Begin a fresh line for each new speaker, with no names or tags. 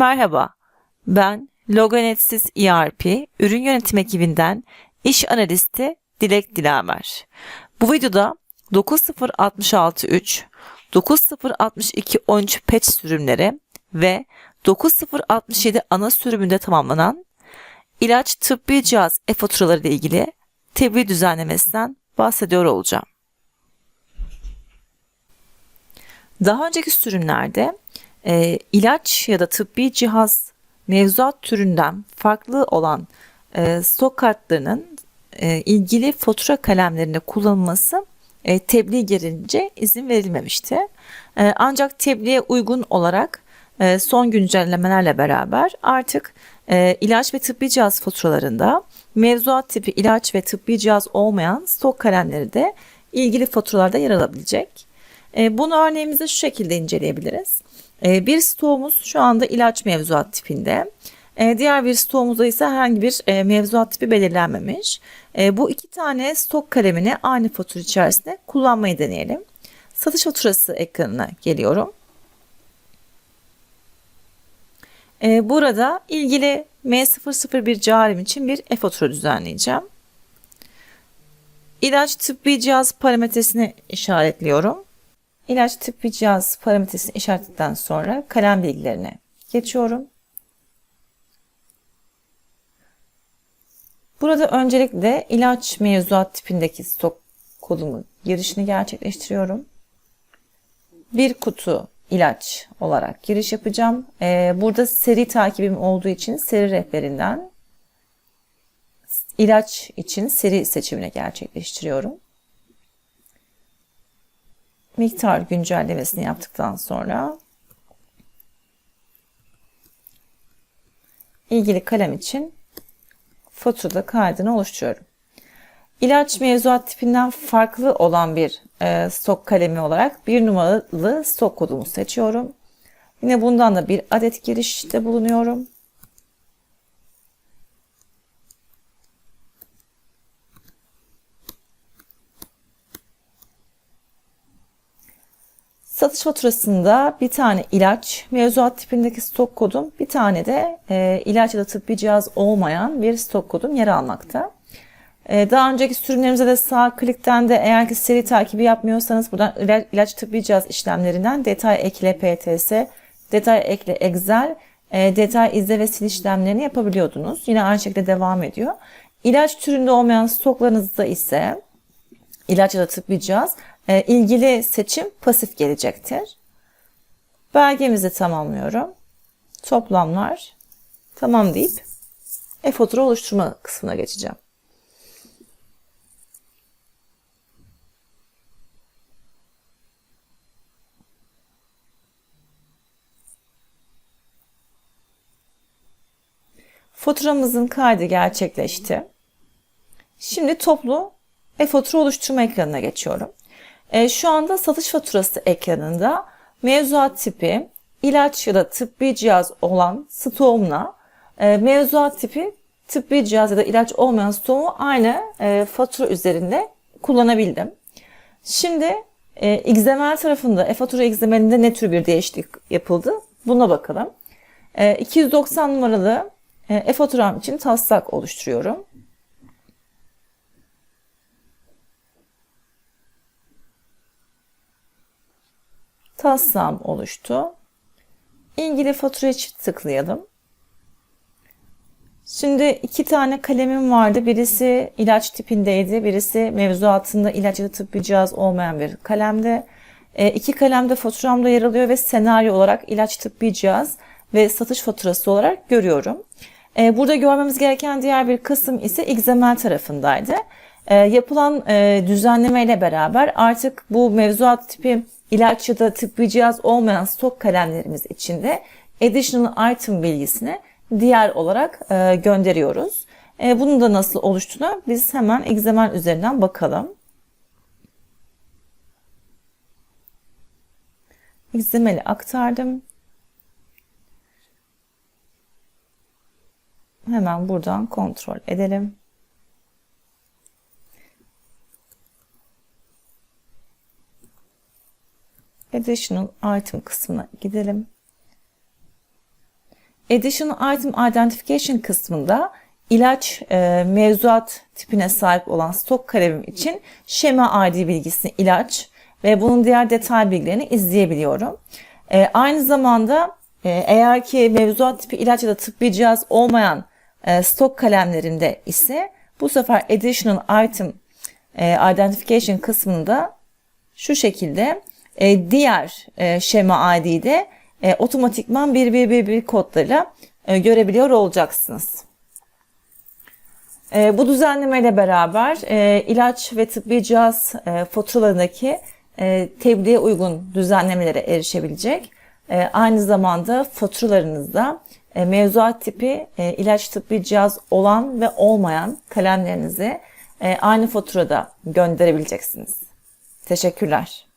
Merhaba, ben Logonetsiz ERP ürün yönetim ekibinden iş analisti Dilek Dilaver. Bu videoda 90663, 9062213 patch sürümleri ve 9067 ana sürümünde tamamlanan ilaç tıbbi cihaz e-faturaları ile ilgili tebliğ düzenlemesinden bahsediyor olacağım. Daha önceki sürümlerde e, ilaç ya da tıbbi cihaz mevzuat türünden farklı olan e, stok kartlarının e, ilgili fatura kalemlerinde kullanılması e, tebliğ gelince izin verilmemişti. E, ancak tebliğe uygun olarak e, son güncellemelerle beraber artık e, ilaç ve tıbbi cihaz faturalarında mevzuat tipi ilaç ve tıbbi cihaz olmayan stok kalemleri de ilgili faturalarda yer alabilecek. E, bunu örneğimizde şu şekilde inceleyebiliriz. E, bir stoğumuz şu anda ilaç mevzuat tipinde. E, diğer bir stoğumuzda ise herhangi bir e, mevzuat tipi belirlenmemiş. E, bu iki tane stok kalemini aynı fatura içerisinde kullanmayı deneyelim. Satış faturası ekranına geliyorum. E, burada ilgili M001 carim için bir e-fatura düzenleyeceğim. İlaç tıbbi cihaz parametresini işaretliyorum. İlaç tıbbi cihaz parametresini işaretledikten sonra kalem bilgilerine geçiyorum. Burada öncelikle ilaç mevzuat tipindeki stok kodumu girişini gerçekleştiriyorum. Bir kutu ilaç olarak giriş yapacağım. Ee, burada seri takibim olduğu için seri rehberinden ilaç için seri seçimini gerçekleştiriyorum. Miktar güncellemesini yaptıktan sonra ilgili kalem için faturada kaydını oluşturuyorum. İlaç mevzuat tipinden farklı olan bir e, stok kalemi olarak bir numaralı stok kodumu seçiyorum. Yine bundan da bir adet girişte bulunuyorum. Satış faturasında bir tane ilaç, mevzuat tipindeki stok kodum, bir tane de e, ilaç ya da tıbbi cihaz olmayan bir stok kodum yer almakta. E, daha önceki sürümlerimizde de sağ klikten de eğer ki seri takibi yapmıyorsanız buradan ilaç, ilaç tıbbi cihaz işlemlerinden detay ekle PTS, detay ekle Excel, e, detay izle ve sil işlemlerini yapabiliyordunuz. Yine aynı şekilde devam ediyor. İlaç türünde olmayan stoklarınızda ise ilaç ya da tıbbi cihaz e, ilgili seçim pasif gelecektir. Belgemizi tamamlıyorum. Toplamlar tamam deyip e-fatura oluşturma kısmına geçeceğim. Faturamızın kaydı gerçekleşti. Şimdi toplu e-fatura oluşturma ekranına geçiyorum. E, şu anda satış faturası ekranında mevzuat tipi ilaç ya da tıbbi cihaz olan stoğumla e, mevzuat tipi tıbbi cihaz ya da ilaç olmayan stoğumu aynı e, fatura üzerinde kullanabildim. Şimdi e, XML tarafında e-fatura XML'inde ne tür bir değişiklik yapıldı? Buna bakalım. E, 290 numaralı e, e-faturam için taslak oluşturuyorum. Taslağım oluştu. İlgili faturaya çift tıklayalım. Şimdi iki tane kalemim vardı. Birisi ilaç tipindeydi. Birisi mevzuatında ilaç ya da tıbbi cihaz olmayan bir kalemde. E, iki kalemde faturamda yer alıyor ve senaryo olarak ilaç tıbbi cihaz ve satış faturası olarak görüyorum. E, burada görmemiz gereken diğer bir kısım ise XML tarafındaydı. E, yapılan e, düzenleme ile beraber artık bu mevzuat tipi ilaç ya da tıbbi cihaz olmayan stok kalemlerimiz içinde additional item bilgisini diğer olarak e, gönderiyoruz. E, bunun da nasıl oluştuğunu biz hemen XML üzerinden bakalım. XML'i aktardım. Hemen buradan kontrol edelim. Additional item kısmına gidelim. Additional Item Identification kısmında ilaç e, mevzuat tipine sahip olan stok kalemim için şema ID bilgisini ilaç ve bunun diğer detay bilgilerini izleyebiliyorum. E, aynı zamanda e, eğer ki mevzuat tipi ilaç ya da tıbbi cihaz olmayan e, stok kalemlerinde ise bu sefer Additional Item e, Identification kısmında şu şekilde e, diğer e, şema ID'de e, otomatikman 1111 kodlarıyla e, görebiliyor olacaksınız. E, bu düzenlemeyle beraber e, ilaç ve tıbbi cihaz e, faturalarındaki e, tebliğe uygun düzenlemelere erişebilecek. E, aynı zamanda faturalarınızda e, mevzuat tipi e, ilaç tıbbi cihaz olan ve olmayan kalemlerinizi e, aynı faturada gönderebileceksiniz. Teşekkürler.